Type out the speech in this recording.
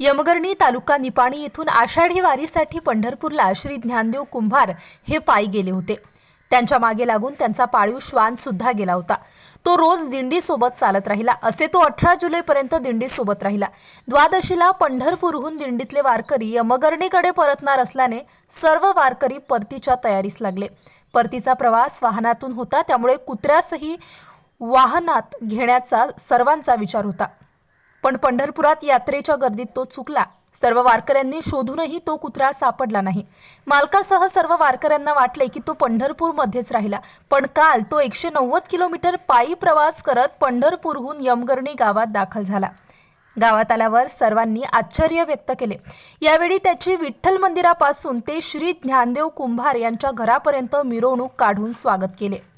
यमगर्णी तालुका निपाणी येथून आषाढी वारीसाठी पंढरपूरला श्री ज्ञानदेव कुंभार हे पायी गेले होते. त्यांच्या मागे लागून त्यांचा पाळीव श्वान सुद्धा गेला होता. तो रोज दिंडीसोबत चालत राहिला. असे तो अठरा जुलैपर्यंत दिंडीसोबत राहिला. द्वादशीला पंढरपूरहून दिंडीतले वारकरी यमगर्णीकडे परतणार असल्याने सर्व वारकरी परतीच्या तयारीस लागले. परतीचा प्रवास वाहनातून होता त्यामुळे कुत्र्यासही वाहनात घेण्याचा सर्वांचा विचार होता. पण पंढरपुरात यात्रेच्या गर्दीत तो चुकला. सर्व वारकऱ्यांनी शोधूनही तो कुत्रा सापडला नाही. मालकासह सर्व वारकऱ्यांना वाटले की तो पंढरपूरमध्येच राहिला. पण काल तो एकशे नव्वद किलोमीटर पायी प्रवास करत पंढरपूरहून यमगर्णी गावात दाखल झाला. गावात आल्यावर सर्वांनी आश्चर्य व्यक्त केले. यावेळी त्याची विठ्ठल मंदिरापासून ते श्री ज्ञानदेव कुंभार यांच्या घरापर्यंत मिरवणूक काढून स्वागत केले.